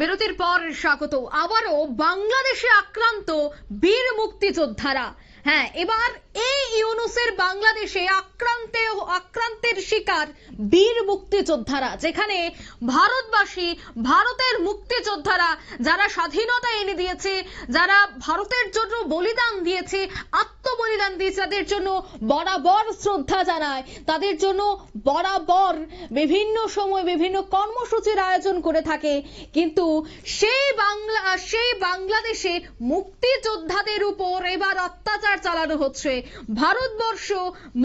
বিরতির পর স্বাগত। আবারও বাংলাদেশে আক্রান্ত বীর মুক্তিযোদ্ধারা। হ্যাঁ এবার এই ইউনুসের বাংলাদেশে আক্রান্তে আক্রান্তের শিকার বীর মুক্তিযোদ্ধারা, যেখানে ভারতবাসী ভারতের মুক্তিযোদ্ধারা, যারা স্বাধীনতা এনে দিয়েছে, যারা ভারতের জন্য বলিদান দিয়েছে, আত্মবলিদান দিয়েছে, তাদের জন্য বরাবর শ্রদ্ধা জানায়। তাদের জন্য বরাবর বিভিন্ন সময় বিভিন্ন কর্মসূচির আয়োজন করে থাকে। কিন্তু সেই বাংলা, সেই বাংলাদেশে মুক্তিযোদ্ধাদের উপর এবার অত্যাচার চালানো হচ্ছে। ভারতবর্ষ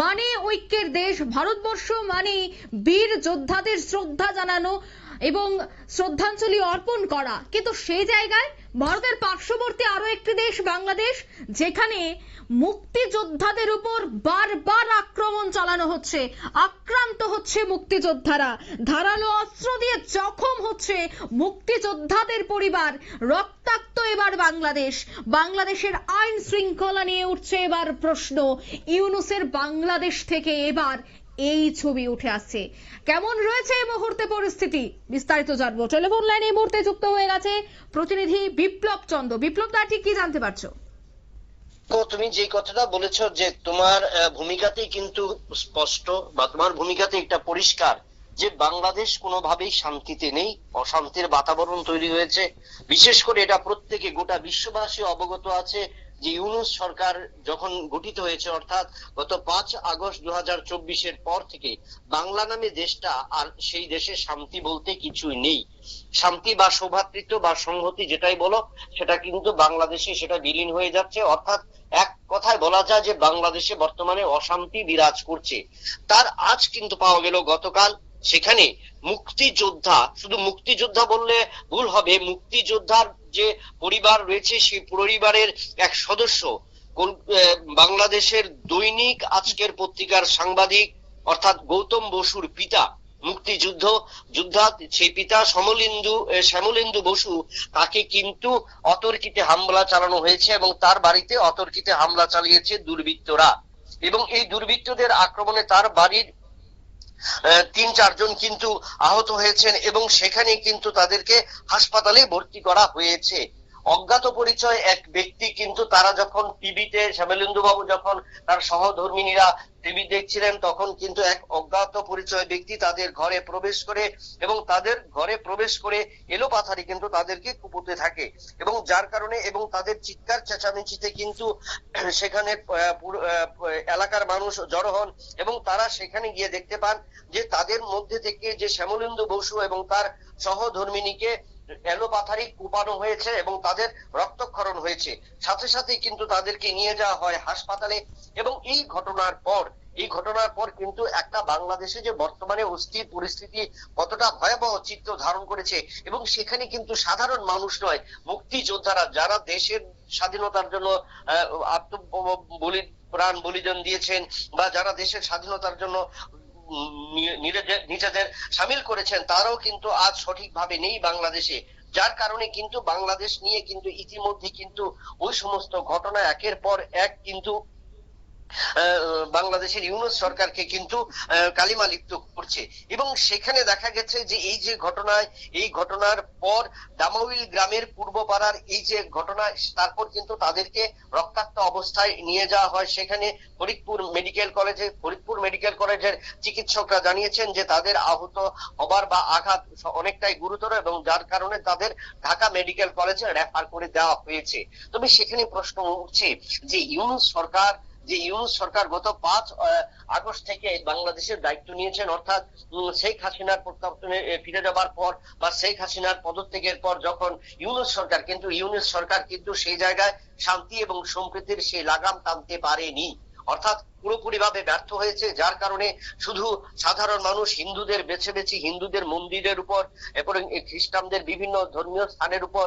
মানে ঐক্যের দেশ, ভারতবর্ষ মানে বীর যোদ্ধাদের শ্রদ্ধা জানানো এবং শ্রদ্ধাঞ্জলি অর্পণ করা। কিন্তু সেই জায়গায় ভারতের পার্শ্ববর্তী আরও একটি দেশ, বাংলাদেশ, যেখানে মুক্তিযোদ্ধাদের উপর বারবার আক্রমণ চালানো হচ্ছে, আক্রান্ত হচ্ছে মুক্তিযোদ্ধারা। ধারালো অস্ত্র দিয়ে জখম হচ্ছে মুক্তিযোদ্ধাদের পরিবার। রক্তাক্ত এবার বাংলাদেশ। বাংলাদেশের আইন শৃঙ্খলা নিয়ে উঠছে এবার প্রশ্ন। ইউনুসের বাংলাদেশ থেকে এবার এই ছবি উঠে আসছে। কেমন রয়েছে এই মুহূর্তে পরিস্থিতি? বিস্তারিত জানব। টেলিফোন লাইনে এই মুহূর্তে যুক্ত হয়ে গেছে প্রতিনিধি বিপ্লব বিপ্লব দা, ঠিক কি জানতে পারছ? তুমি যে কথাটা বলেছ যে তোমার ভূমিকাতেই কিন্তু স্পষ্ট বা তোমার ভূমিকাতে একটা পরিষ্কার যে বাংলাদেশ কোনোভাবেই শান্তিতে নেই, অশান্তির বাতাবরণ তৈরি হয়েছে। বিশেষ করে এটা প্রত্যেকে, গোটা বিশ্ববাসী অবগত আছে। যে ইউনুস সরকার যখন গঠিত হয়েছে, অর্থাৎ গত পাঁচ আগস্ট দু হাজার চব্বিশের পর থেকে বাংলা নামে দেশটা আর সেই দেশে শান্তি বলতে কিছুই নেই। শান্তি বা সৌভাতৃত্ব বা সংহতি যেটাই বলো, সেটা কিন্তু বাংলাদেশে সেটা বিলীন হয়ে যাচ্ছে। অর্থাৎ এক কথায় বলা যায় যে বাংলাদেশে বর্তমানে অশান্তি বিরাজ করছে। তার আজ কিন্তু পাওয়া গেল গতকাল সেখানে মুক্তিযোদ্ধা, শুধু মুক্তিযোদ্ধা বললে ভুল হবে, মুক্তিযোদ্ধার যে পরিবার রয়েছে সেই পরিবারের এক সদস্য বাংলাদেশের দৈনিক আজকের পত্রিকার সাংবাদিক, অর্থাৎ গৌতম বসুর পিতা, মুক্তিযুদ্ধ, যোদ্ধা, সেই পিতা সমলেন্দু শ্যামলেন্দু বসু, তাকে কিন্তু অতর্কিতে হামলা চালানো হয়েছে এবং তার বাড়িতে অতর্কিতে হামলা চালিয়েছে দুর্বৃত্তরা। এবং এই দুর্বৃত্তদের আক্রমণে তার বাড়ির তিন চারজন কিন্তু আহত হয়েছেন এবং সেখানে কিন্তু তাদেরকে হাসপাতালে ভর্তি করা হয়েছে। অজ্ঞাত পরিচয় এক ব্যক্তি, কিন্তু তারা যখন টিভিতে শ্যামেলেন্দু বাবু যখন তার সহধর্মিনীরা টিভি দেখছিলেন, তখন কিন্তু এক অজ্ঞাত পরিচয় ব্যক্তি তাদের ঘরে প্রবেশ করে এবং তাদের ঘরে প্রবেশ করে এলো পাথারি কিন্তু তাদেরকে কুপুতে থাকে। এবং যার কারণে এবং তাদের চিৎকার চেঁচামেচিতে কিন্তু সেখানে এলাকার মানুষ জড়ো হন এবং তারা সেখানে গিয়ে দেখতে পান যে তাদের মধ্যে থেকে যে শ্যামলেন্দু বসু এবং তার সহধর্মিনীকে এলোপাথারি কুপানো হয়েছে এবং তাদের রক্তক্ষরণ হয়েছে। সাথে সাথে কিন্তু তাদেরকে নিয়ে যাওয়া হয় হাসপাতালে এবং এই ঘটনার পর এই ঘটনার পর কিন্তু একটা বাংলাদেশে যে বর্তমানে অস্থির পরিস্থিতি কতটা ভয়াবহ চিত্র ধারণ করেছে এবং সেখানে কিন্তু সাধারণ মানুষ নয় মুক্তিযোদ্ধারা যারা দেশের স্বাধীনতার জন্য আহ, আত্ম বলি প্রাণ বলিদান দিয়েছেন বা যারা দেশের স্বাধীনতার জন্য নিজেদের সামিল করেছেন, তারাও কিন্তু আজ সঠিকভাবে নেই বাংলাদেশে। যার কারণে কিন্তু বাংলাদেশ নিয়ে কিন্তু ইতিমধ্যে কিন্তু ওই সমস্ত ঘটনা একের পর এক কিন্তু বাংলাদেশের ইউনুস সরকারকে কিন্তু কালিমা লিপ্ত করছে। এবং সেখানে দেখা গেছে যে এই যে ঘটনায়, এই ঘটনার পর দামাউইল গ্রামের পূর্ব পাড়ার এই যে ঘটনা, তারপর কিন্তু তাদেরকে রক্তাক্ত অবস্থায় নিয়ে যাওয়া হয়। সেখানে ফরিদপুর মেডিকেল কলেজে, ফরিদপুর মেডিকেল কলেজের চিকিৎসকরা জানিয়েছেন যে তাদের আহত হবার বা আঘাত অনেকটাই গুরুতর এবং যার কারণে তাদের ঢাকা মেডিকেল কলেজে রেফার করে দেওয়া হয়েছে। তবে সেখানে প্রশ্ন উঠছে যে ইউনুস সরকার যে ইউনুস সরকার গত পাঁচ আগস্ট থেকে বাংলাদেশের দায়িত্ব নিয়েছেন, অর্থাৎ শেখ হাসিনার প্রত্যাবর্তনে ফিরে যাবার পর বা শেখ হাসিনার পদত্যাগের পর যখন ইউনুস সরকার, কিন্তু ইউনুস সরকার কিন্তু সেই জায়গায় শান্তি এবং সম্প্রীতির সেই লাগাম টানতে পারেনি। অর্থাৎ পুরোপুরি ভাবে ব্যর্থ হয়েছে, যার কারণে শুধু সাধারণ মানুষ, হিন্দুদের বেছে বেছে, হিন্দুদের মন্দিরের উপর এবং খ্রিস্টানদের বিভিন্ন ধর্মীয় স্থানের উপর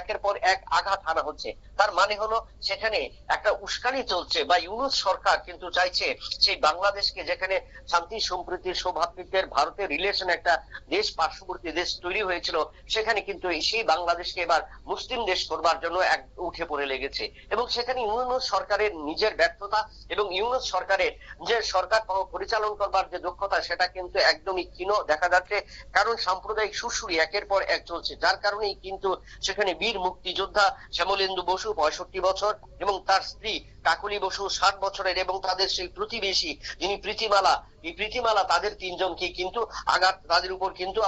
একের পর এক আঘাত হানা হচ্ছে। তার মানে হলো, সেখানে একটা উস্কানি চলছে বা ইউনুস সরকার কিন্তু চাইছে সেই বাংলাদেশকে যেখানে শান্তি, সম্প্রীতি সৌভাতৃত্বের ভারতের রিলেশন একটা দেশ, পার্শ্ববর্তী দেশ তৈরি হয়েছিল, সেখানে কিন্তু সেই বাংলাদেশকে এবার মুসলিম দেশ করবার জন্য এক উঠে পড়ে লেগেছে। এবং সেখানে ইউনুস সরকারের নিজের ব্যর্থতা এবং ইউনুস সরকারের যে সরকার পরিচালন করবার যে দক্ষতা, সেটা কিন্তু একদমই ক্ষীণ দেখা যাচ্ছে। কারণ সাম্প্রদায়িক সুরসুরি একের পর এক চলছে। যার কারণেই কিন্তু সেখানে বীর মুক্তিযোদ্ধা শ্যামলেন্দু বসু পঁয়ষট্টি বছর এবং তার স্ত্রী কাকুলি বসু ষাট বছরের এবং তাদের সেই প্রতিবেশী যিনি প্রীতিমালা এই প্রীতিমালা তাদের তিনজনকে কিন্তু আঘাত, তাদের উপর কিন্তু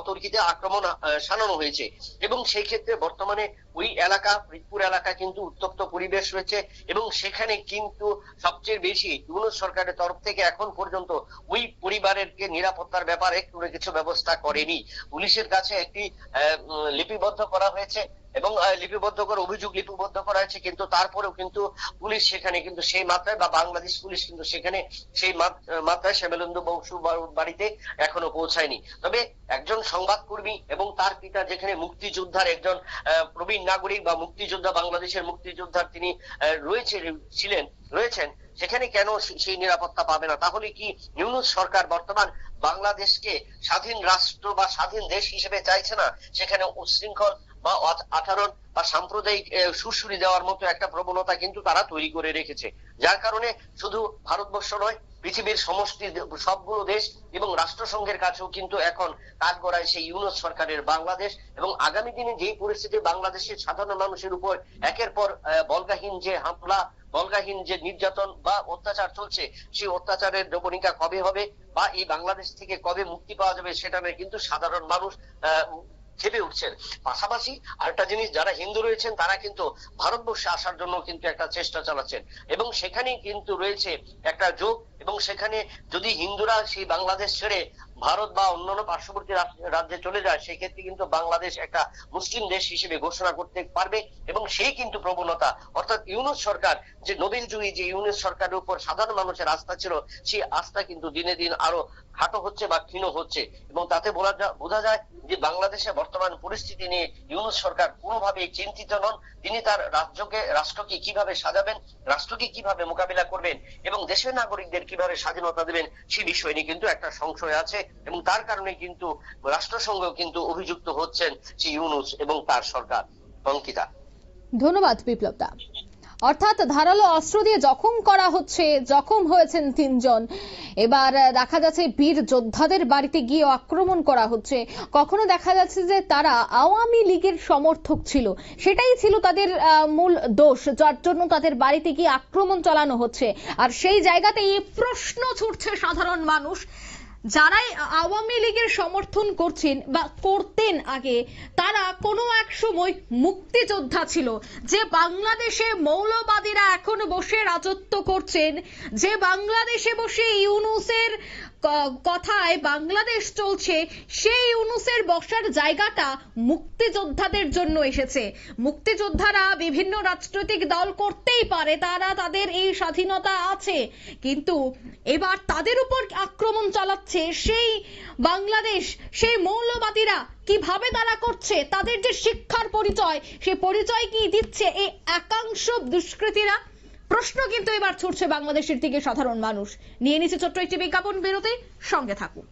অতর্কিতে আক্রমণ শানানো হয়েছে। এবং সেই ক্ষেত্রে বর্তমানে ওই এলাকা ফরিদপুর এলাকা কিন্তু উত্তপ্ত পরিবেশ রয়েছে। এবং সেখানে কিন্তু সবচেয়ে বেশি ইউনুস সরকারের তরফ থেকে এখন পর্যন্ত ওই পরিবারের কে নিরাপত্তার ব্যাপারে কিছু ব্যবস্থা করেনি। পুলিশের কাছে একটি লিপিবদ্ধ করা হয়েছে। এবং লিপিবদ্ধ করে অভিযোগ লিপিবদ্ধ করা হয়েছে, কিন্তু তারপরেও কিন্তু পুলিশ সেখানে কিন্তু সেই মাত্রায়, বা বাংলাদেশ পুলিশ কিন্তু সেখানে সেই মাত্রায় শ্যামেলেন্দু বংশু বাড়িতে এখনও পৌঁছায়নি। তবে একজন সংবাদকর্মী এবং তার পিতা যেখানে মুক্তিযোদ্ধার একজন প্রবীণ নাগরিক বা মুক্তিযোদ্ধা, বাংলাদেশের মুক্তিযোদ্ধার তিনি রয়েছে, ছিলেন, রয়েছেন, সেখানে কেন সেই নিরাপত্তা পাবে না? তাহলে কি ইউনুস সরকার বর্তমান বাংলাদেশকে স্বাধীন রাষ্ট্র বা স্বাধীন দেশ হিসেবে চাইছে না? সেখানে উচ্ছৃঙ্খল বা আচরণ বা সাম্প্রদায়িক সুরসুরি দেওয়ার মতো একটা প্রবণতা কিন্তু তারা তৈরি করে রেখেছে। যার কারণে শুধু ভারতবর্ষ নয়, পৃথিবীর সমষ্টি সবগুলো দেশ এবং রাষ্ট্রসংঘের কাছেও কিন্তু এখন কাজ করায় সেই ইউনুস সরকারের বাংলাদেশ এবং আগামী দিনে যেই পরিস্থিতি বাংলাদেশের সাধারণ মানুষের উপর একের পর বলগাহীন যে হামলা, বলগাহীন যে নির্যাতন বা অত্যাচার চলছে, সেই অত্যাচারের জবনিকা কবে হবে বা এই বাংলাদেশ থেকে কবে মুক্তি পাওয়া যাবে সেটা নিয়ে কিন্তু সাধারণ মানুষ খেপে উঠছেন। পাশাপাশি আরেকটা জিনিস, যারা হিন্দু রয়েছেন, তারা কিন্তু ভারতবর্ষে আসার জন্য কিন্তু একটা চেষ্টা চালাচ্ছেন। এবং সেখানেই কিন্তু রয়েছে একটা যোগ, এবং সেখানে যদি হিন্দুরা সেই বাংলাদেশ ছেড়ে ভারত বা অন্যান্য পার্শ্ববর্তী রাজ্যে চলে যায়, সেক্ষেত্রে কিন্তু বাংলাদেশ একটা মুসলিম দেশ হিসেবে ঘোষণা করতে পারবে এবং সেই কিন্তু প্রবণতা। অর্থাৎ ইউনুস সরকার, যে নোবেল জয়ী যে ইউনুস সরকারের উপর সাধারণ মানুষের আস্থা ছিল, সেই আস্থা কিন্তু দিনে দিন আরও খাটো হচ্ছে বা ক্ষীণ হচ্ছে। এবং তাতে বলা বোঝা যায় যে বাংলাদেশে বর্তমান পরিস্থিতি নিয়ে ইউনুস সরকার কোনোভাবেই চিন্তিত নন। তিনি তার রাজ্যকে, রাষ্ট্রকে কীভাবে সাজাবেন, রাষ্ট্রকে কীভাবে মোকাবিলা করবেন এবং দেশের নাগরিকদের কীভাবে স্বাধীনতা দেবেন, সে বিষয় নিয়ে কিন্তু একটা সংশয় আছে। এবং তার কারণে কিন্তু রাষ্ট্রসংঘ কিন্তু অভিযুক্ত হচ্ছেন সেই ইউনুস এবং তার সরকার অঙ্কিতা। ধন্যবাদ বিপ্লব দা অর্থাৎ ধারালো অস্ত্র দিয়ে জখম করা হচ্ছে, জখম হয়েছেন তিনজন। এবার দেখা যাচ্ছে বীর যোদ্ধাদের বাড়িতে গিয়ে আক্রমণ করা হচ্ছে। কখনো দেখা যাচ্ছে যে তারা আওয়ামী লীগের সমর্থক ছিল। সেটাই ছিল তাদের মূল দোষ, যার জন্য তাদের বাড়িতে গিয়ে আক্রমণ চালানো হচ্ছে। আর সেই জায়গাতেই এই প্রশ্ন ছুটছে সাধারণ মানুষ। যারাই আওয়ামী লীগের সমর্থন করছেন বা করতেন আগে, তারা কোনো এক সময় মুক্তিযোদ্ধা ছিল। যে বাংলাদেশে মৌলবাদীরা এখন বসে রাজত্ব করছেন, যে বাংলাদেশে বসে ইউনুসের কথায় বাংলাদেশ চলছে, সেই ইউনুসের বসার জায়গাটা মুক্তিযোদ্ধাদের জন্য এসেছে। মুক্তিযোদ্ধারা বিভিন্ন রাজনৈতিক দল করতেই পারে, তারা তাদের এই স্বাধীনতা আছে। কিন্তু এবার তাদের উপর আক্রমণ চালাচ্ছে সেই বাংলাদেশ, সেই মৌলবাদীরা। কীভাবে তারা করছে? তাদের যে শিক্ষার পরিচয়, সে পরিচয় কি দিচ্ছে এই একাংশ দুষ্কৃতীরা? প্রশ্ন কিন্তু এবার ছুটছে বাংলাদেশের থেকে সাধারণ মানুষ। নিয়ে নিচ্ছে ছোট্ট একটি বিজ্ঞাপন, বিরতি, সঙ্গে থাকুন।